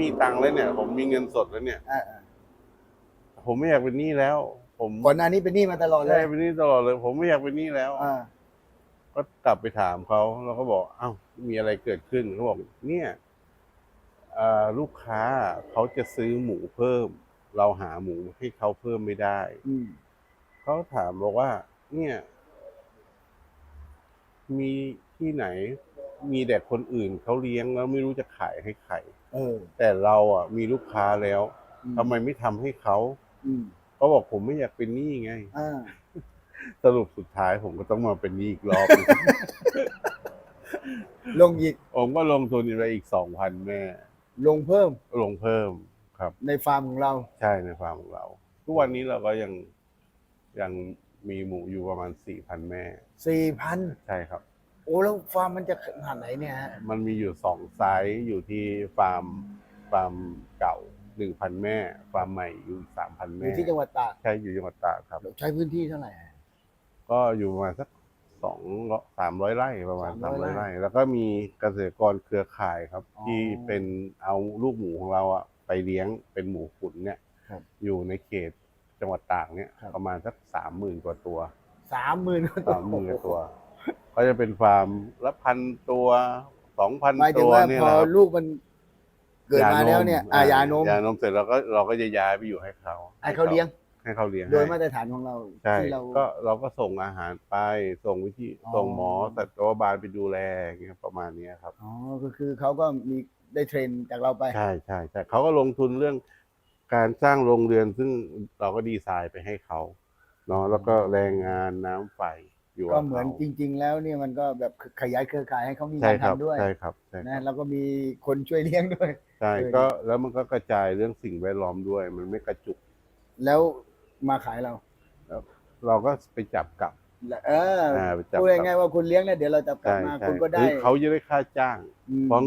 มีตังค์แล้วเนี่ย ผมมีเงินสดแล้วเนี่ย อ่าผมไม่อยากเป็นหนี้แล้ว ผมๆก่อนหน้านี้เป็นหนี้มาตลอดเลใช่ยเป็นหนี้ตลอดเลย ผมไม่อยากเป็นหนี้แล้ว อ่าก็กลับไปถามเขาแล้วก็บอกเอ้ามีอะไรเกิดขึ้นเขาบอก เนี่ยเอ่อลูกค้าเขาจะซื้อหมูเพิ่ม เราหาหมูให้เขาเพิ่มไม่ได้ อืมเขาถามบอกว่า เนี่ย มีที่ไหน มีแต่คนอื่นเขาเลี้ยงแล้วไม่รู้จะขายให้ใคร เออ แต่เราอะ มีลูกค้าแล้วอืทำไมไม่ทำให้เขาอืมเขาบอกผมไม่อยากเป็นหนี้ไง อ่าสรุปสุดท้ายผมก็ต้องมาเป็นหนี้อีกรอบหนึ่งลงอีกผมก็ลงทุนไปอีกสองพันแม่ลงเพิ่มลงเพิ่มครับ ในฟาร์มของเรา ใช่ในฟาร์มของเรา ทุกวันนี้เราก็ยังยังมีหมูอยู่ประมาณสี่พันแม่สี่พันใช่ครับ โอ้แล้วฟาร์มมันจะขนาดไหนเนี่ยฮะมันมีอยู่สองไซส์อยู่ที่ฟาร์มฟาร์มเก่าหนึ่งพันแม่ ฟาร์มใหม่อยู่สามพันอแม่ยู่ที่จังหวัดตากใช่อยู่จังหวัดตากครับ ใช้พื้นที่เท่าไหร่ฮะ ก็อยู่ประมาณสักสองสามร้อยไร่ประมาณสามร้อย300ไร่แล้วก็มีเกษตรกรเครือข่ายครับ อ๋อที่เป็นเอาลูกหมูของเราอะไปเลี้ยงเป็นหมูขุนเนี่ยครับอยู่ในเขตจังหวัดตากเนี่ยครับ ประมาณสักสามหมื่นกว่าตัวสามหมื่นสามหมื่นกว่าตัว ก็จะเป็นฟาร์มละพันตัวสองพันหมายถึตังวว่าเนี่ยพอนะครับลูกมันเกิดมาแล้วเนี่ยอ่ายานมยานมเสร็จเราก็เราก็จะย้ายไปอยู่ให้เขาให้เขาเลี้ยง ให้เขาเลี้ยงโดยให้ มาตรฐานของเราใช่ที่เรา ก็เราก็ส่งอาหารไปส่งวิธีอ๋อ ส่งหมอสัตวบาลไปดูแลอย่างเงี้ยประมาณเนี้ยครับ อ๋อก็คือเขาก็มีได้เทรนจากเราไป ใช่ใช่ใช่เขาก็ลงทุนเรื่องการสร้างโรงเรือนซึ่งเราก็ดีไซน์ไปให้เขาเนาะแล้วก็แรงงานน้ำไฟ อยู่ก็บเหมือนขาจริง ๆ แล้วเนี่ยมันก็แบบขยายเครือข่ายให้เขามีใช่งานครับทำด้วยใช่ครับใช่คนะรับแล้วก็มีคนช่วยเลี้ยงด้วย ใช่เออก็แล้วมันก็กระจายเรื่องสิ่งแวดล้อมด้วย มันไม่กระจุก แล้วมาขายเรา เราก็ไปจับกลับเอออ่าไปจับพูดกลับง่ายๆว่าคุณเลี้ยงเนี่ยเดี๋ยวเราจะกลับใช่มาใช่คุณก็ได้คือเขาจะได้ค่าจ้างอืมทั้ง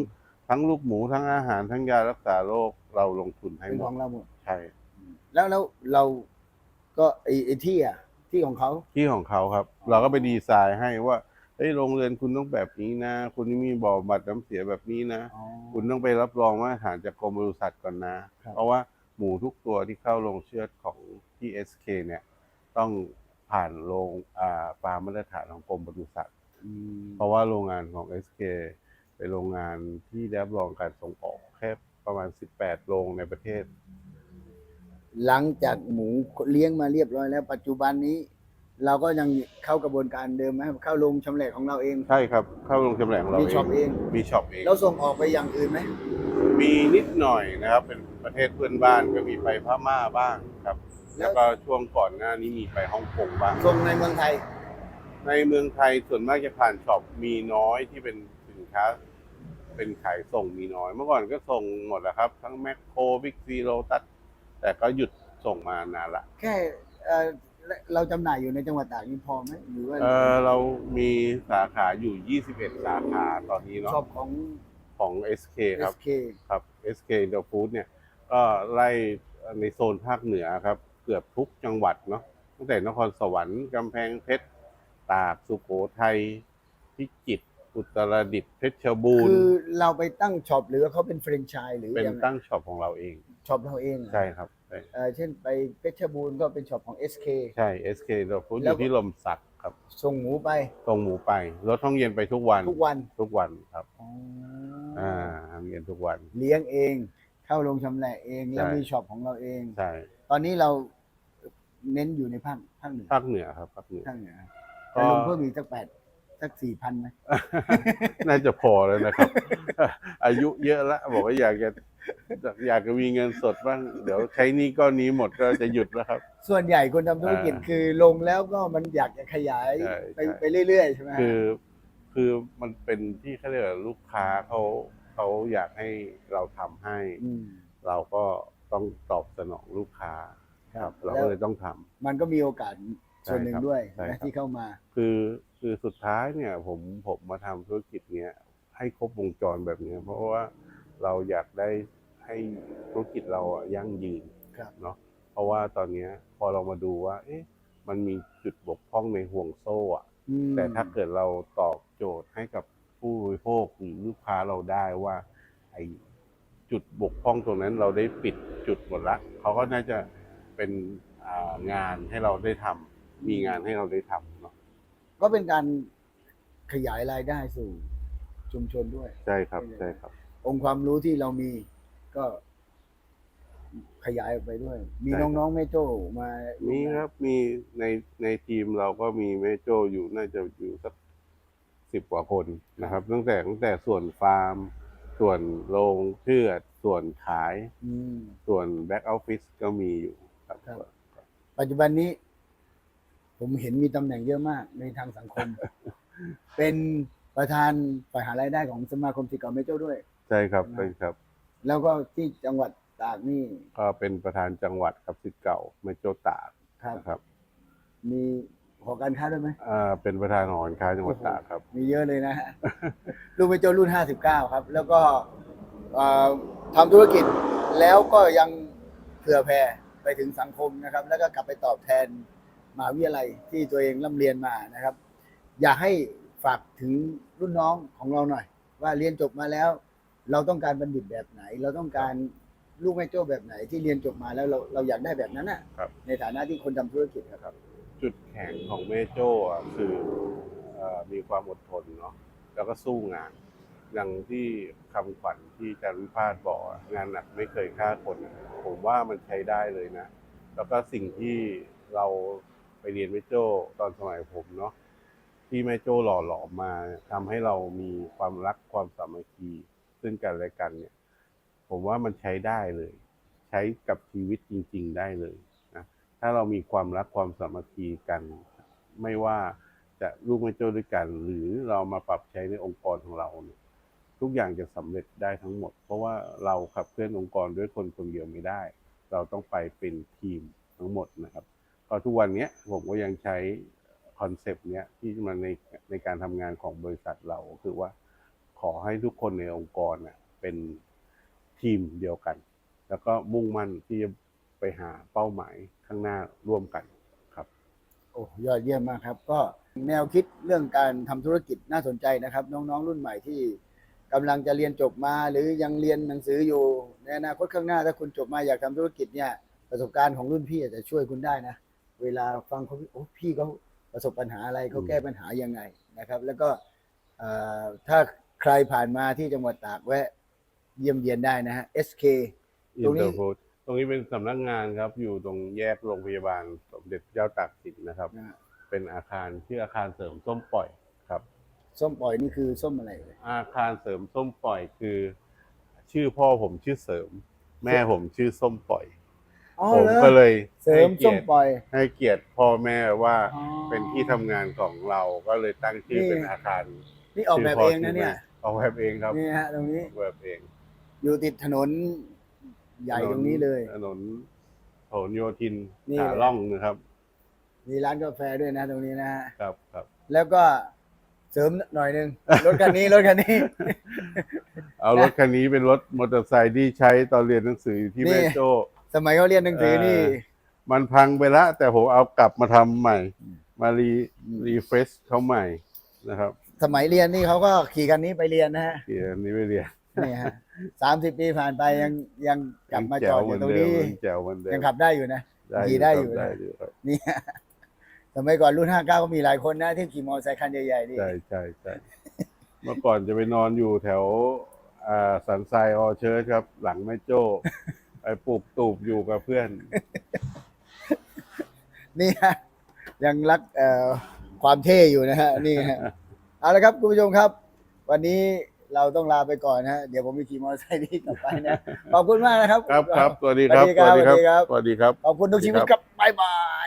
ทั้งลูกหมูทั้งอาหารทั้งยารักษาโรคเราลงทุนให้เป็นหมขดองเราหมดใช่ แล้วแล้วเราก็ไอ้ไอ้ที่อะ ที่ของเขาที่ของเขาครับ เราก็ไปดีไซน์ให้ว่าเฮ้ยโรงเรือนคุณต้องแบบนี้นะ คุณมีบ่อบัตรน้ำเสียแบบนี้นะอ๋อคุณต้องไปรับรองมาตรฐานจากกรมบริษัทก่อนนะครับเพราะว่าหมูทุกตัวที่เข้าโรงเชือดของที่ SK เนี่ย ต้องผ่านโรงอ่าฟาร์มมาตรฐานของกรมปศุสัตว์อืมเพราะว่าโรงงานของ SK เป็นโรงงานที่ได้รับรองการส่งออกแค่ประมาณ 18 โรงในประเทศ หลังจากหมูเลี้ยงมาเรียบร้อยแล้ว ปัจจุบันนี้ เราก็ยังเข้ากระบวนการเดิมไหมเข้าโรงชำแหละของเราเอง ใช่ครับ เข้าโรงจำแหน่งของเรามีช็อปเอง มีช็อปเอง แล้วส่งออกไปอย่างอื่นไหมมีนิดหน่อยนะครับ เป็นประเทศเพื่อนบ้านก็มีไปพม่าบ้างครับ แล้วก็ช่วงก่อนหน้านี้มีไปฮ่องกงบ้าง ส่งในเมืองไทย ในเมืองไทยส่วนมากจะผ่านช็อปมีน้อยที่เป็นสินค้า เป็นขายส่งมีน้อย เมื่อก่อนก็ส่งหมดแล้วครับ ทั้งแมคโครบิ๊กซีโรตัส แต่ก็หยุดส่งมานานละแค่เอ่อเราจำหน่ายอยู่ในจังหวัดตากนี่พอไหมหรือว่าเออเรามีสาขาอยู่ 21 สาขาตอนนี้เนาะช็อปของ ของ SK ครับ SK ครับ SK The Food เนี่ยก็ไล่ในโซนภาคเหนือครับ เกือบทุกจังหวัดเนาะตั้งแต่นครสวรรค์กำแพงเพชร ตากสุโขทัยพิจิตร อุตรดิตถ์เพชรบูรคืณ์ อเราไปตั้งช็อปหรือว่าเขาเป็นแฟรนไชส์หรือเป็นยังไงตั้งช็อปของเราเอง ช็อปเราเองเหรอใช่ครับใช่เอ่อเช่นไปเพชรบูรณ์ก็เป็นช็อปของ SK ใช่ SK The Food อแล้วยู่ที่ลมสักครับส่งหมูไปตรงหมูไปรถห้องเย็นไปทุกวันทุกวันทุกวันครับ อ๋อออ่าห้องเย็นทุกวัน เลี้ยงเอง เข้าโรงชำแหละเองแล้วใช่ มีช็อปของเราเอง ใช่ตอนนี้เราเน้นอยู่ในภาคภาคเหนือภาคเหนือครับภาคเหนือ ภาคเหนือก็จะลงเพิ่มอีกสักแปด สักสี่พันไหม น่าจะพอแล้วนะครับ อายุเยอะแล้วบอกว่าอยากจะอยากจะมีเงินสดบ้าง เดี๋ยวใช้หนี้ก้อนนี้หมดก็จะหยุดแล้วครับ ส่วนใหญ่คนทำธุรกิจอ่าคือลงแล้วก็มันอยากจะขยายใช่ไปใช่ ไปเรื่อยๆใช่ไหมคือคือมันเป็นที่เขาเรียกว่าลูกค้าเขาเขาอยากให้เราทำให้ ม เราก็ต้องตอบสนองลูกค้าครับ เราแล้วก็เลยต้องทำ มันก็มีโอกาสส่วนหนึ่งใช่ครับด้วยใช่ครันะบ ที่เข้ามา คือ คือสุดท้ายเนี่ยผมผมมาทำธุรกิจเนี้ยให้ครบวงจรแบบเนี้ยเพราะว่าเราอยากได้ให้ธุรกิจเราอะยั่งยืนครับเนาะเพราะว่าตอนเนี้ยพอเรามาดูว่า เอ๊ะ มันมีจุดบกพร่องในห่วงโซ่อะอืมแต่ถ้าเกิดเราตอบโจทย์ให้กับผู้บริโภคหรือลูกค้าเราได้ว่า ไอ้จุดบกพร่องตรงนั้นเราได้ปิดจุดหมดละเขาก็น่าจะเป็นอ่างานให้เราได้ทำมีงานให้เราได้ทำเนาะ ก็เป็นการขยายรายได้สู่ชุมชนด้วย ใช่ครับใช่ครับ องค์ความรู้ที่เรามีก็ขยายออกไปด้วย มีใช่ครับน้องๆแม่โจ้มามีมีครับมีในในทีมเราก็มีแม่โจอยู่น่าจะอยู่สักสิบกว่าคนนะครับ ตั้งแต่ตั้งแต่ส่วนฟาร์ม ส่วนโรงเชือดส่วนขายอืมส่วนแบ็กออฟฟิศก็มีอยู่ครับครับปัจจุบันนี้ ผมเห็นมีตำแหน่งเยอะมากในทางสังคม เป็นประธานฝ่ายหารายได้ของสมาคมสิทธิ์เก่าแม่โจ้ด้วย ใช่ครับใช่ครับ แล้วก็ที่จังหวัดตากนี่ ก็เป็นประธานจังหวัดครับสิทธิ์เก่าแม่โจตากครับ นะครับมีหอการค้าด้วยไหมอ่าเป็นประธานหอการค้าจังหวัดตากครับ มีเยอะเลยนะฮะลูกแม่โจ้รุ่น 59 ครับ แล้วก็เอ่อทำธุรกิจแล้วก็ยังเผื่อแผ่ไปถึงสังคมนะครับ แล้วก็กลับไปตอบแทน มหาวิทยาลัยที่ตัวเองร่ำเรียนมานะครับ อยากให้ฝากถึงรุ่นน้องของเราหน่อย ว่าเรียนจบมาแล้ว เราต้องการบัณฑิตแบบไหน เราต้องการลูกแม่โจ้แบบไหนที่เรียนจบมาแล้วเราเราอยากได้แบบนั้นน่ะ ครับ ในฐานะที่คนทำธุรกิจครับ จุดแข็งของแม่โจ้อะคือเอ่อมีความอดทนเนาะแล้วก็สู้งาน อย่างที่คำขวัญที่อาจารย์วิพาทบอกอะงานหนักไม่เคยฆ่าคน ผมว่ามันใช้ได้เลยนะ แล้วก็สิ่งที่เราไป เรียนแม่โจ้ตอนสมัยผมเนาะที่แม่โจ้หล่อหลอมมาทำให้เรามีความรักความสามัคคีซึ่งกันและกันเนี่ย ผมว่ามันใช้ได้เลย ใช้กับชีวิตจริง ๆ ได้เลยนะถ้าเรามีความรักความสามัคคีกัน ไม่ว่าจะลูกไม่โจ้ด้วยกัน หรือเรามาปรับใช้ในองค์กรของเราเนี่ยทุกอย่างจะสำเร็จได้ทั้งหมด เพราะว่าเราขับเคลื่อนองค์กรด้วยคนคนเดียวไม่ได้ เราต้องไปเป็นทีมทั้งหมดนะครับ ก็ทุกวันนี้ผมก็ยังใช้คอนเซปต์เนี้ยที่มาในในการทำงานของบริษัทเราคือว่า ขอให้ทุกคนในองค์กรน่ะเป็นทีมเดียวกัน แล้วก็มุ่งมั่นที่จะไปหาเป้าหมายข้างหน้าร่วมกันครับโอ้ยอดเยี่ยมมากครับ ก็แนวคิดเรื่องการทำธุรกิจน่าสนใจนะครับ น้องๆ รุ่นใหม่ที่กำลังจะเรียนจบมา หรือยังเรียนหนังสืออยู่ในอนาคตข้างหน้าถ้าคุณจบมาอยากทำธุรกิจเนี่ยประสบการณ์ของรุ่นพี่อาจจะช่วยคุณได้นะ เวลาฟังเขาโอ้พี่เขาประสบปัญหาอะไรเขาแก้ปัญหายังไงนะครับ แล้วก็เอ่อถ้าใครผ่านมาที่จังหวัดตากแวะเยี่ยมเยียนได้นะฮะ SK อิตรนงนี้เตอร์โพสตรงนี้เป็นสำนักงานครับ อยู่ตรงแยกโรงพยาบาลสมเด็จเจ้าตากสินนะครับนะฮะเป็นอาคารชื่ออาคารเสริมส้มปล่อยครับ ส้มปล่อยนี่คือส้มอะไรเลยอาคารเสริมส้มปล่อยคือ ชื่อพ่อผมชื่อเสริม แม่ผมชื่อส้มปล่อย อ๋อผมเหรอก็เลยเสริมให้เกีส้ยมรติปล่อย ให้เกียรติพ่อแม่ว่าอ๋อ เป็นที่ทำงานของเราก็เลยตั้งชื่อนี่ เป็นอาคารนี่ออกแบบเองนะเนี่ยออกแบบเองครับนี่ฮะตรงนี้ออกแบบเองอยู่ติดถนนใหญ่ตรงนี้เลย ถนนผลโยธินนี่ขาเลยล่องนะครับ มีร้านกาแฟด้วยนะตรงนี้นะฮะครับครับ แล้วก็เสริมหน่อยหนึงรถคันนี้รถคันนี้ เอารถคันนี้เป็นรถมอเตอร์ไซค์ที่ใช้ตอนเรียนหนังสืออยู่ที่นี่ แม่โจ้ สมัยเขาเรียนหนังสือนี่เออมันพังไปแล้วแต่ผมเอากลับมาทำใหม่ มารีอืมรีเฟรชเขาใหม่นะครับสมัยเรียนนี่เขาก็ขี่คันนี้ไปเรียนนะฮะที่อันนี้ไม่เรียนนี่ฮะสามสิบปีผ่านไปยังยังกลับมาจแจ๋อวดอเหมืยู่อนตรงเดิมนี้แจ๋วเหมือนเดิมยังขับได้อยู่นะได้ขี่ได้อยู่ครับนะ ได้อยู่ครับนี่ฮะสมัยก่อนรุ่นห้าเก้าก็มีหลายคนนะที่ขี่มอเตอร์ไซค์คันใหญ่ๆนี่ ใช่ใช่ใช่เมื่อก่อนจะไปนอนอยู่แถวอ่าสันทรายออเชิร์ชครับ หลังแม่โจ้ไปปลูกตูบอยู่กับเพื่อน นี่ฮะยังรักเอ่อความเท่อยู่นะฮะนี่ฮะเอาละครับคุณผู้ชมครับ วันนี้เราต้องลาไปก่อนนะฮะเดี๋ยวผมไปขี่มอเตอร์ไซค์นี้กลับไปนะขอบคุณมากนะครับครับครับสวัสดีครับสวัสดีครับสวัสดีครับ ขอบคุณทุกชีวิตครับบ๊ายบาย